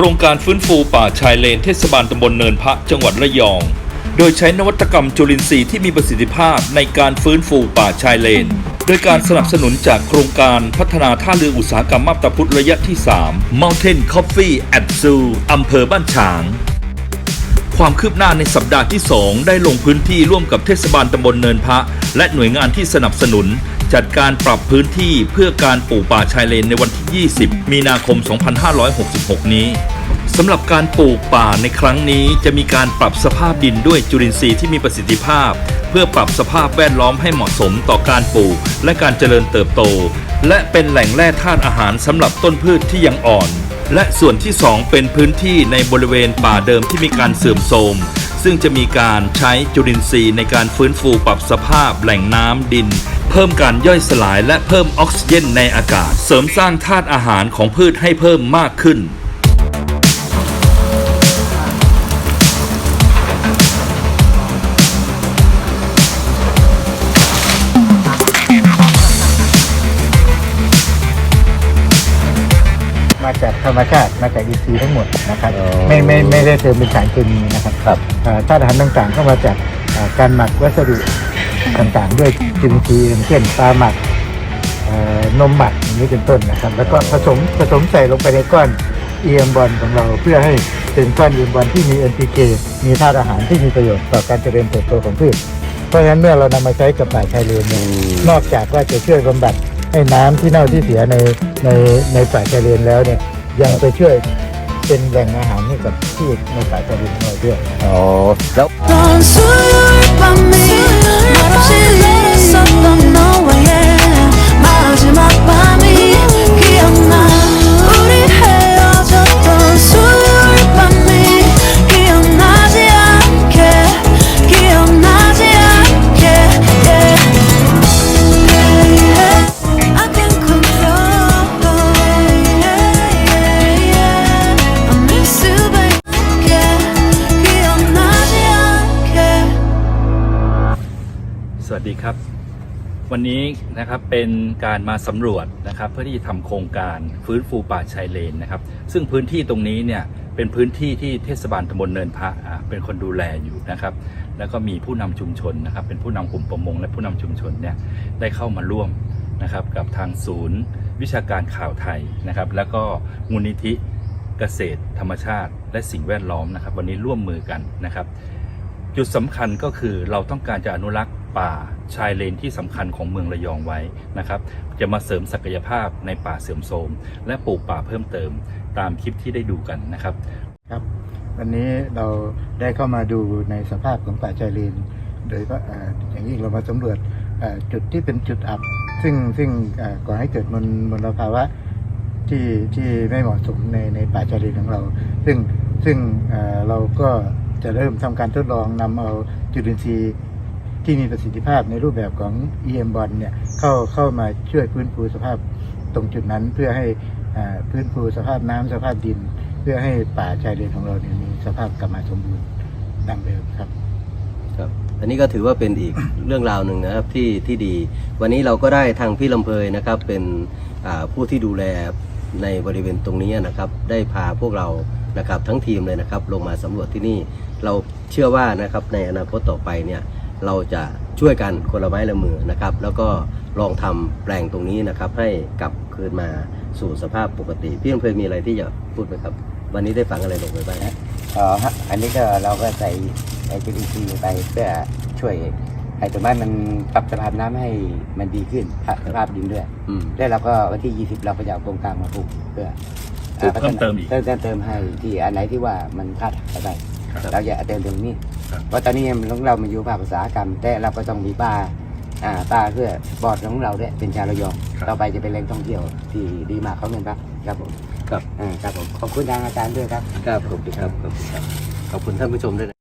ครงการฟื้นฟูป่าชายเลนเทศบาลตำบลเนินพระจังหวัดระยอง โดยใช้นวัตกรรมจุลินทรีย์ที่มีประสิทธิภาพในการฟื้นฟูป่าชายเลน โดยการสนับสนุนจากโครงการพัฒนาท่าเรืออุตสาหกรรมมาบตาพุธระยะที่ 3 Mountain Coffee at Zoo อำเภอบ้านฉาง ความคืบหน้าในสัปดาห์ที่ 2 ได้ลงพื้นที่ร่วมกับเทศบาลตำบลเนินพระ และหน่วยงานที่สนับสนุน จัดการปรับพื้นที่เพื่อการปลูกป่าชายเลนในวันที่ 20 มีนาคม 2566 นี้สำหรับการปลูกป่าในครั้งนี้จะมีการปรับสภาพดินด้วยจุลินทรีย์ที่มีประสิทธิภาพ เพื่อปรับสภาพแวดล้อมให้เหมาะสมต่อการปลูกและการเจริญเติบโต และเป็นแหล่งแร่ธาตุอาหารสำหรับต้นพืชที่ยังอ่อน และส่วนที่ 2 เป็นพื้นที่ในบริเวณป่าเดิมที่มีการเสื่อมโทรมซึ่งจะมีการใช้จุลินทรีย์ในการฟื้นฟูปรับสภาพแหล่งน้ำดิน เพิ่มการย่อยสลายและเพิ่มออกซิเจนในอากาศ เสริมสร้างธาตุอาหารของพืชให้เพิ่มมากขึ้น มาจากธรรมชาติมาจากอินทรีย์ทั้งหมดนะครับอ๋อไม่ไม่ไม่ได้เติมเป็นสารเคมีนะครับครับ เอ่อธาตุอาหารต่างๆก็มาจากเอ่อการหมักวัสดุ ต่างๆ ด้วยจุลินทรีย์อย่างเช่นปลาหมักเอ่อนมหมักอย่างนี้เป็นต้นนะครับ แล้วก็ผสมผสมใส่ลงไปในก้อนเอียมบอลของเราเพื่อให้เป็นก้อนเอียมบอลที่มี NPK มีธาตุอาหารที่มีประโยชน์ต่อการเจริญเติบโตของพืชเพราะฉะนั้นเมื่อเรานำมาใช้กับป่าชายเลนเนี่ยนอกจากว่าจะช่วยบำบัดให้น้ำที่เน่าที่เสียในในในป่าชายเลนแล้วเนี่ยยังไปช่วยเป็นแหล่งอาหารให้กับพืชในป่าชายเลนของเราด้วยอ๋อแล้ว ดีครับ วันนี้นะครับเป็นการมาสำรวจนะครับเพื่อที่จะทำโครงการฟื้นฟูป่าชายเลนนะครับ ซึ่งพื้นที่ตรงนี้เนี่ยเป็นพื้นที่ที่เทศบาลตำบลเนินพระอ่าเป็นคนดูแลอยู่นะครับ แล้วก็มีผู้นำชุมชนนะครับ เป็นผู้นำกลุ่มประมง และผู้นำชุมชนเนี่ยได้เข้ามาร่วมนะครับกับทางศูนย์ วิชาการข่าวไทยนะครับ แล้วก็มูลนิธิเกษตร ธรรมชาติ และสิ่งแวดล้อมนะครับ วันนี้ร่วมมือกันนะครับ จุดสำคัญก็คือเราต้องการจะอนุรักษ์ป่า ชายเลนที่สำคัญของเมืองระยองไว้นะครับจะมาเสริมศักยภาพในป่าเสื่อมโทรมและปลูกป่าเพิ่มเติมตามคลิปที่ได้ดูกันนะครับครับ วันนี้เราได้เข้ามาดูในสภาพของป่าชายเลน โดยว่าเอ่ออย่างยิ่งเรามาสำรวจจุดที่เป็นจุดอับ ซึ่งซึ่งก่อก่อให้เกิดมลมลภาวะที่ที่ไม่เหมาะสมในในป่าชายเลนของเรา ซึ่งซึ่งเอ่อเราก็จะเริ่มทำการทดลองนำเอาจุลินทรีย์ ที่มีประสิทธิภาพในรูปแบบของ EM บอลเนี่ยเข้าเข้ามาช่วยฟื้นฟูสภาพตรงจุดนั้นเพื่อให้อ่าฟื้นฟูสภาพน้ำสภาพดิน เพื่อให้ป่าชายเลนของเราเนี่ยมีสภาพกลับมาสมบูรณ์ดังเดิมครับครับอันนี้ก็ถือว่าเป็นอีกเรื่องราวหนึ่งนะครับที่ที่ดี วันนี้เราก็ได้ทางพี่ลำเพยนะครับเป็นผู้ที่ดูแลในบริเวณตรงนี้นะครับได้พาพวกเรานะครับทั้งทีมเลยนะครับลงมาสำรวจที่นี่เราเชื่อว่านะครับในอนาคตต่อไปเนี่ย เราจะช่วยกันคนละไม้ละมือนะครับ แล้วก็ลองทำแปลงตรงนี้นะครับให้กลับคืนมาสู่สภาพปกติ พี่ลำเพยมีอะไรที่จะพูดไหมครับ วันนี้ได้ฟังอะไรลงไปบ้างอ๋อฮะอันนี้ก็เราก็ใส่ไอจุลินทรีย์ไปเพื่อช่วยให้ต้นไม้มันปรับสภาพน้ำให้มันดีขึ้นปรับสภาพดินด้วยอืมแล้วเราก็วันที่ 20 เราก็จะเอาโครงการมาปลูกเพื่อปลูกเพิ่มเติมอีกเติมเติมเติมให้ที่อันไหนที่ว่ามันขาดหายไปครับเราจะเอาเติมตรงนี้ครับ เพราะตอนนี้ของเรามันอยู่ภาคอุตสาหกรรม แต่เราก็ต้องมีป้าอ่าป้าเพื่อบอร์ดของเราด้วยเป็นชาวระยองครับต่อไปจะเป็นแหล่งท่องเที่ยวที่ดีมากเขาเงินครับครับผมครับ อ่าครับผมขอบคุณทางอาจารย์ด้วยครับ ครับขอบคุณครับขอบคุณครับ ขอบคุณท่านผู้ชมด้วยนะ